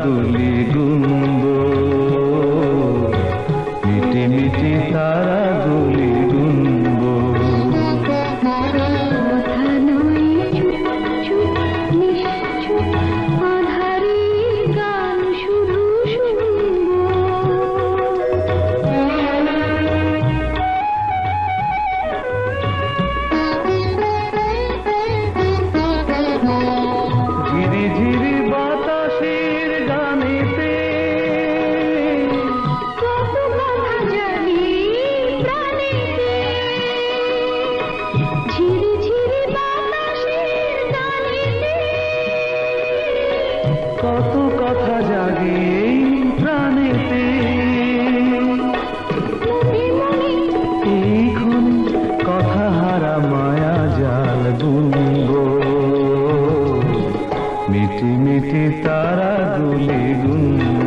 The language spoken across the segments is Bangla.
lado మితి తరగులేగున్నా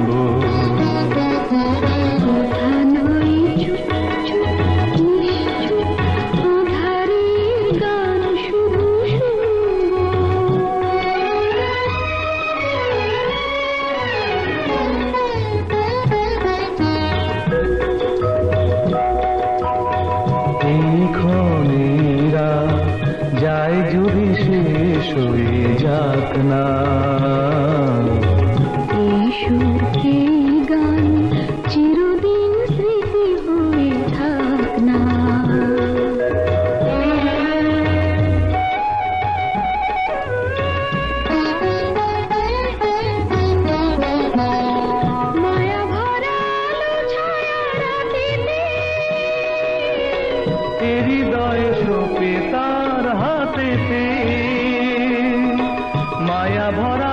শেষ হয়ে যাক না। হৃদয় সোপে তার হাতেতে মায়া ভরা